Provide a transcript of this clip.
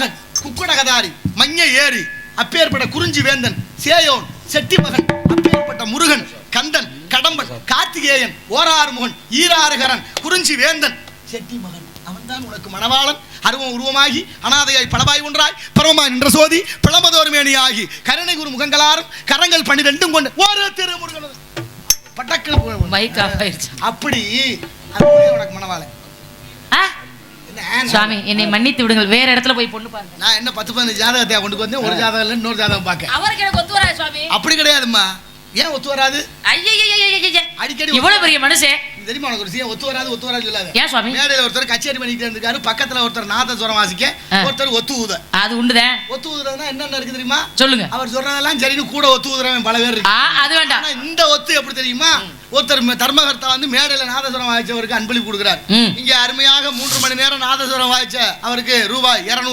மகன் குக்குடகதாரி மஞ்ச ஏரி அப்பேற்பட்ட குறிஞ்சி வேந்தன் சேயோன் செட்டி மகன் அப்பேற்பட்ட முருகன் கந்தன் கடம்பன் கார்த்திகேயன் ஓராறுமுகன் ஈராறுகரன் குறிஞ்சி வேந்தன் செட்டி மகன் அவன்தான் உனக்கு மணவாளன் அருவம் உருவமாகி அனாதையாய் பலவாய் ஒன்றாய் பரமமாய் நின்ற சோதி பிளமதோர்மேனியாகி கருணை குரு முகங்களாரும் கரங்கள் பன்னிரெண்டும் கொண்டு ஒரு திருமுருகன். பட்டக்கு மைக் ஆஃப் ஆயிடுச்சு. அப்படி உனக்கு மணவாளன்? சுவாமி என்னை மன்னித்து விடுங்கள். வேற இடத்துல போய் பொண்ணு பாருங்க. நான் என்ன பத்து பதினஞ்சு ஜாதகத்தை கொண்டு வந்தேன் ஒரு ஜாதகம் இல்லை இன்னொரு ஜாதகம் பார்க்க. அவருக்கு எனக்கு ஒத்து வராது சுவாமி. அப்படி கிடையாதும்மா. ஏன் ஒத்து வராது. அடிக்கடி இவ்வளவு பெரிய மனுஷன். தெரியுமா உனக்கு ஒரு ஒத்து வராது ஒத்து வராது சொல்லாத. ஏன் சுவாமி? மேடையில் ஒருத்தர் கச்சேரி பண்ணிட்டு இருந்திருக்காரு பக்கத்துல ஒருத்தர் நாதஸ்வரம் வாசிக்க ஆ. ஒருத்தர் ஒத்து ஊத. அது உண்டுதான். ஒத்து ஊதுறதுனா என்னென்ன இருக்கு தெரியுமா? சொல்லுங்க. அவர் சொல்றதெல்லாம் சரின்னு கூட ஒத்து ஊதுறவன் பல பேர் இருக்கு. அது வேண்டாம். ஒத்து எப்படி தெரியுமா ஒருத்தர் தர்மகர்த்தா வந்து மேடையில நாதஸ்வரம் வாய்ச்சவருக்கு அன்பளிப்பு கொடுக்குறார். இங்க அருமையாக மூன்று மணி நேரம் நாதஸ்வரம் வாய்ச்ச அவருக்கு ரூபாய் இருநூறு